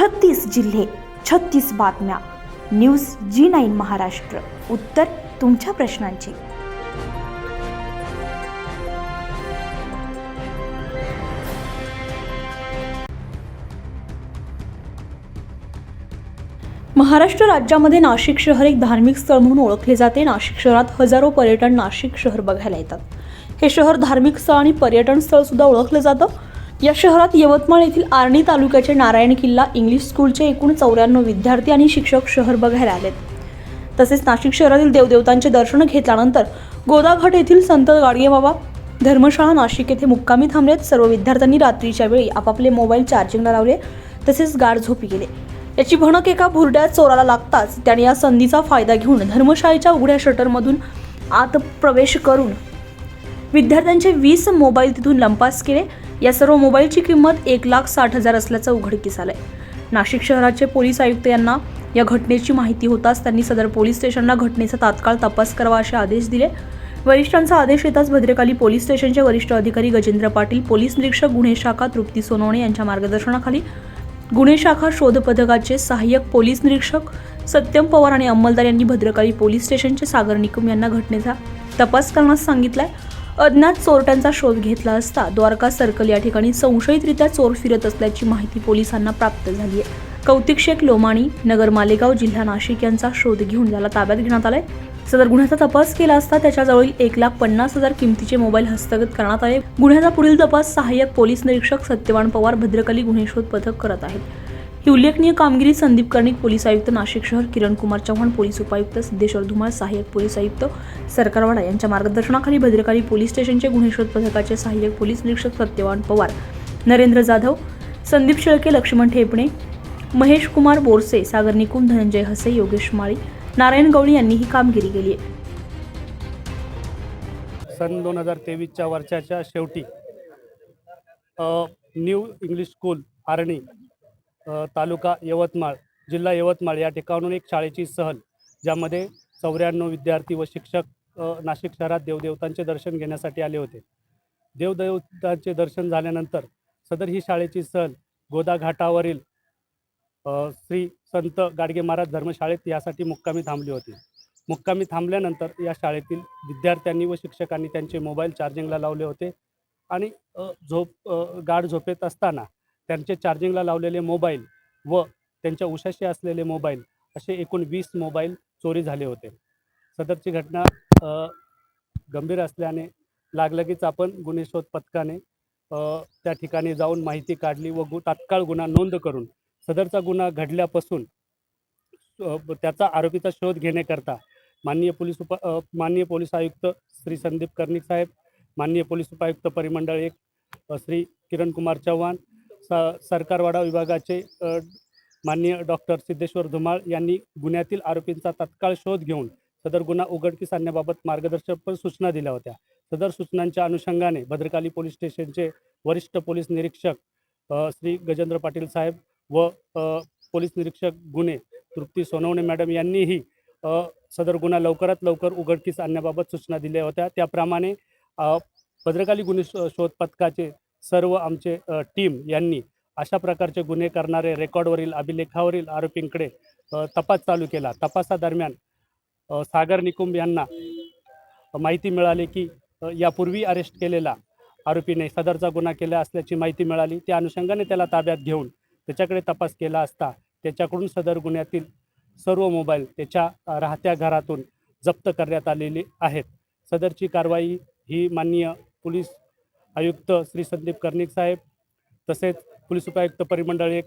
छत्तीस जिल्हे छत्तीस बातम्या. News G nine Maharashtra. उत्तर तुमच्या प्रश्नांची. महाराष्ट्र राज्यामध्ये नाशिक शहर एक धार्मिक स्थळ म्हणून ओळखले जाते. नाशिक शहरात हजारो पर्यटन नाशिक शहर बघायला येतात. हे शहर धार्मिक स्थळ आणि पर्यटन स्थळ सुद्धा ओळखलं जातं. या शहरात यवतमाळ येथील आर्णी तालुक्याचे नारायण किल्ला इंग्लिश स्कूलचे एकूण चौऱ्याण्णव विद्यार्थी आणि शिक्षक शहर बघायला आलेत. तसेच नाशिक शहरातील देवदेवतांचे दर्शन घेतल्यानंतर गोदाघाट येथील संत गाडगेबाबा धर्मशाळा नाशिक येथे मुक्कामी थांबलेत. सर्व विद्यार्थ्यांनी रात्रीच्या वेळी आपापले मोबाईल चार्जिंगला लावले तसेच गाढ झोपी गेले याची भणक एका भुरड्या चोराला लागताच त्याने या संधीचा फायदा घेऊन धर्मशाळेच्या उघड्या शटरमधून आत प्रवेश करून विद्यार्थ्यांचे वीस मोबाईल तिथून लंपास केले. या सर्व मोबाईलची किंमत एक लाख साठ हजार असल्याचं उघडकीस आलंय. नाशिक शहराचे पोलीस आयुक्त यांना या घटनेची माहिती होताच त्यांनी सदर पोलीस स्टेशनला घटनेचा तात्काळ तपास करावा असे आदेश दिले. वरिष्ठांचा आदेश येताच भद्रकाली पोलीस स्टेशनचे वरिष्ठ अधिकारी गजेंद्र पाटील पोलीस निरीक्षक गुन्हे शाखा तृप्ती सोनवणे यांच्या मार्गदर्शनाखाली गुन्हे शाखा शोध पथकाचे सहाय्यक पोलीस निरीक्षक सत्यम पवार आणि अंमलदार यांनी भद्रकाली पोलीस स्टेशनचे सागर निकम यांना घटनेचा तपास करण्यास सांगितलाय. अज्ञात चोरट्यांचा शोध घेतला असता द्वारका सर्कल या ठिकाणी संशयितरित्या चोर फिरत असल्याची माहिती पोलिसांना प्राप्त झाली आहे. कौतिक शेख लोमाणी नगर मालेगाव जिल्हा नाशिक यांचा शोध घेऊन त्याला ताब्यात घेण्यात आलाय. सदर गुन्ह्याचा तपास केला असता त्याच्याजवळील एक लाख पन्नास हजार किमतीचे मोबाईल हस्तगत करण्यात आले. गुन्ह्याचा पुढील तपास सहाय्यक पोलीस निरीक्षक सत्यवान पवार भद्रकली गुन्हे शोध पथक करत आहेत. ही उल्लेखनीय कामगिरी संदीप कर्णिक पोलीस आयुक्त नाशिक शहर किरण कुमार चव्हाण पोलीस उपायुक्त सिद्धेश्वर धुमाळ सहाय्यक पोलीस आयुक्त सरकारवाडा यांच्या मार्गदर्शनाखाली भद्रकाली पोलीस स्टेशनचे गुन्हे शोध पथकाचे सहाय्यक पोलीस निरीक्षक सत्यवान पवार नरेंद्र जाधव संदीप शेळके लक्ष्मण ठेपणे महेश कुमार बोरसे सागर निकुम धनंजय हसे योगेश माळी नारायण गवळी यांनी ही कामगिरी केली आहे. सन दोन हजार तेवीसच्या वर्षाच्या शेवटी new English school Arni taluka Yavatmal जिल्हा यवतमाळ या ठिकाणून एक शाळेची सहल ज्यामध्ये चौऱ्याण्णव विद्यार्थी व शिक्षक नाशिक शहरात देवदेवतांचे दर्शन घेण्यासाठी आले होते. देवदेवतांचे दर्शन झाल्यानंतर सदर ही शाळेची सहल गोदा घाटावरील श्री संत गाडगे महाराज धर्मशाळेत यासाठी मुक्कामी थांबली होती. मुक्कामी थांबल्यानंतर या शाळेतील विद्यार्थ्यांनी व शिक्षकांनी त्यांचे मोबाईल चार्जिंगला लावले होते आणि झोप गाढ झोपेत असताना त्यांचे चार्जिंगला लावलेले मोबाईल व त्यांच्या उशाशी असलेले मोबाईल असे एकूण वीस मोबाईल चोरी झाले होते. सदरची घटना गंभीर असल्याने लागलगीच आपण गुन्हे शोध पथकाने त्या ठिकाणी जाऊन माहिती काढली व गु तात्काळ गुन्हा नोंद करून सदरचा गुन्हा घडल्यापासून त्याचा आरोपीचा शोध घेण्याकरता माननीय पोलीस उप माननीय पोलीस आयुक्त श्री संदीप कर्णिक साहेब माननीय पोलीस उपायुक्त परिमंडळ एक श्री किरण कुमार चव्हाण स सरकारवाडा विभागाचे माननीय डॉक्टर सिद्धेश्वर धुमाळ यांनी गुन्ह्यातील आरोपींचा तत्काळ शोध घेऊन सदर गुन्हा उघडकीस आणण्याबाबत मार्गदर्शक सूचना दिल्या होत्या. सदर सूचनांच्या अनुषंगाने भद्रकाली पोलीस स्टेशनचे वरिष्ठ पोलीस निरीक्षक श्री गजेंद्र पाटील साहेब व पोलीस निरीक्षक गुन्हे तृप्ती सोनवणे मॅडम यांनीही सदर गुन्हा लवकरात लवकर उघडकीस आणण्याबाबत सूचना दिल्या होत्या. त्याप्रमाणे भद्रकाली गुन्हे शोध पथकाचे सर्व आमचे टीम यांनी अशा प्रकारचे गुन्हे करणारे रेकॉर्डवरील अभिलेखावरील आरोपींकडे तपास चालू केला. तपासादरम्यान सागर निकुंब यांना माहिती मिळाली की यापूर्वी अरेस्ट केलेला आरोपीने सदरचा गुन्हा केला असल्याची माहिती मिळाली. त्या अनुषंगाने त्याला ताब्यात घेऊन त्याच्याकडे तपास केला असता त्याच्याकडून सदर गुन्ह्यातील सर्व मोबाईल त्याच्या राहत्या घरातून जप्त करण्यात आलेली आहेत. सदरची कारवाई ही माननीय पोलीस आयुक्त श्री संदीप कर्णिक साहेब तसेच पोलीस उपायुक्त परिमंडळ एक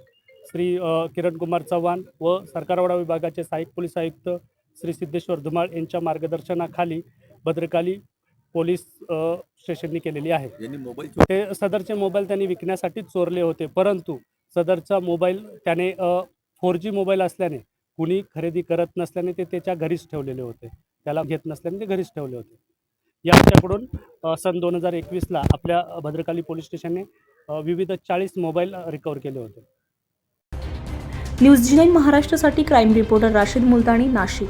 श्री किरण कुमार चव्हाण व सरकारवाडा विभागाचे सहाय्यक पोलीस आयुक्त श्री सिद्धेश्वर धुमाळ यांच्या मार्गदर्शनाखाली भद्रकाली पोलीस स्टेशननी केलेली आहे. ते सदरचे मोबाईल त्यांनी विकण्यासाठीच चोरले होते परंतु सदरचा मोबाईल त्याने फोर जी मोबाईल असल्याने कुणी खरेदी करत नसल्याने ते त्याच्या घरीच ठेवलेले होते. त्याला घेत नसल्याने ते घरीच ठेवले होते. याच्याकडून सन दोन हजार एकवीसला आपल्या भद्रकाली पोलीस स्टेशनने विविध चाळीस मोबाईल रिकवर केले होते. न्यूज महाराष्ट्रासाठी क्राईम रिपोर्टर राशीद मुलतानी नाशिक.